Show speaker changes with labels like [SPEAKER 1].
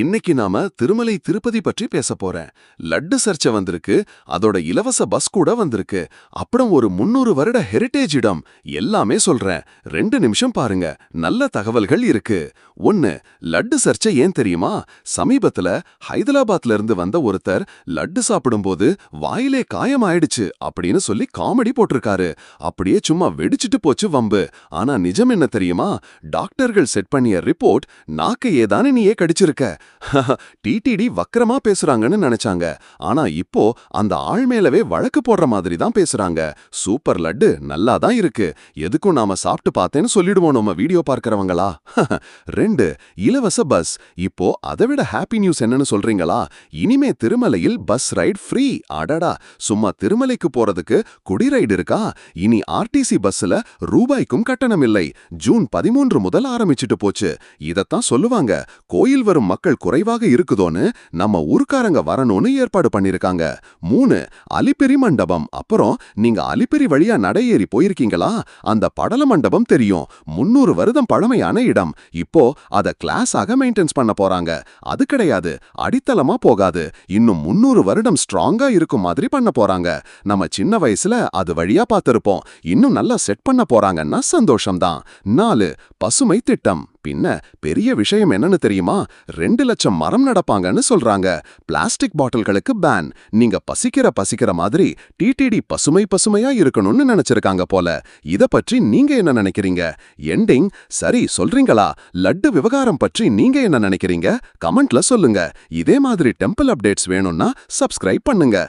[SPEAKER 1] இன்னைக்கு நாம திருமலை திருப்பதி பற்றி பேச போறேன். லட்டு சர்ச்சை வந்திருக்கு அதோட இலவச பஸ் கூட வந்திருக்கு. அப்புறம் ஒரு முன்னூறு வருட ஹெரிட்டேஜ் இடம். எல்லாமே சொல்றேன். ரெண்டு நிமிஷம் பாருங்க. நல்ல தகவல்கள் இருக்கு. ஒன்னு லட்டு சர்ச்சை ஏன் தெரியுமா? சமீபத்துல ஹைதராபாத்ல இருந்து வந்த ஒருத்தர் லட்டு சாப்பிடும்போது வாயிலே காயமாயிடுச்சு அப்படின்னு சொல்லி காமெடி போட்டிருக்காரு. அப்படியே சும்மா வெடிச்சிட்டு போச்சு வம்பு. ஆனா நிஜம் என்ன தெரியுமா? டாக்டர்கள் செட் பண்ணிய ரிப்போர்ட் நாக்கையே தானே நீயே கடிச்சிருக்க. டிடிடி வக்கரமா பேசுறாங்கன்னு நினைச்சாங்க. ஆனா இப்போ அந்த ஆள் மேலவே வழக்கு போடுற மாதிரி தான் பேசுறாங்க. சூப்பர் லட்டு நல்லா தான் இருக்கு. எதுக்கும் நாம சாப்பிட்டு பார்த்தேன்னு சொல்லிடுவோம் நம்ம வீடியோ பார்க்கறவங்களா? ரெண்டு இலவச பஸ். இப்போ அதை விட ஹாப்பி நியூஸ் என்னன்னு சொல்றீங்களா? இனிமே திருமலையில் பஸ் ரைட் ஃப்ரீ. அடடா சும்மா திருமலைக்கு போறதுக்கு குடி ரைடு இருக்கா? இனி ஆர்டிசி பஸ்ல ரூபாய்க்கும் கட்டணம் இல்லை. ஜூன் பதிமூன்று முதல் ஆரம்பிச்சுட்டு போச்சு. இதத்தான் சொல்லுவாங்க கோயில் வரும் மக்கள் குறைவாக இருக்குதோன்னு நம்ம ஊர்க்காரங்க வரணும்னு ஏற்பாடு பண்ணிருக்காங்க. மூணு அலிப்பெரி மண்டபம். அப்புறம் நீங்க அலிப்பெரி வழியா நடையேறி போயிருக்கீங்களா? அந்த படல மண்டபம் தெரியும். முன்னூறு வருடம் பழமையான இடம். இப்போ அத கிளாஸாக மெயின்டென்ஸ் பண்ண போறாங்க. அது கிடையாது. அடித்தளமா போகாது. இன்னும் முன்னூறு வருடம் ஸ்ட்ராங்கா இருக்கும் மாதிரி பண்ண போறாங்க. நம்ம சின்ன வயசுல அது வழியா பார்த்திருப்போம். இன்னும் நல்லா செட் பண்ண போறாங்கன்னா சந்தோஷம்தான். நாலு பசுமை திட்டம். பின்ன பெரிய விஷயம் என்னன்னு தெரியுமா? ரெண்டு லட்சம் மரம் நடப்பாங்கன்னு சொல்றாங்க. பிளாஸ்டிக் பாட்டில்களுக்கு பேன் நீங்க பசிக்கிற பசிக்கிற மாதிரி டிடிடி பசுமை பசுமையா இருக்கணும்னு நினைச்சிருக்காங்க போல. இத பற்றி நீங்க என்ன நினைக்கிறீங்க? எண்டிங் சரி சொல்றீங்களா? லட்டு விவகாரம் பற்றி நீங்க என்ன நினைக்கிறீங்க? கமெண்ட்ல சொல்லுங்க. இதே மாதிரி டெம்பிள் அப்டேட்ஸ் வேணும்னா சப்ஸ்கிரைப் பண்ணுங்க.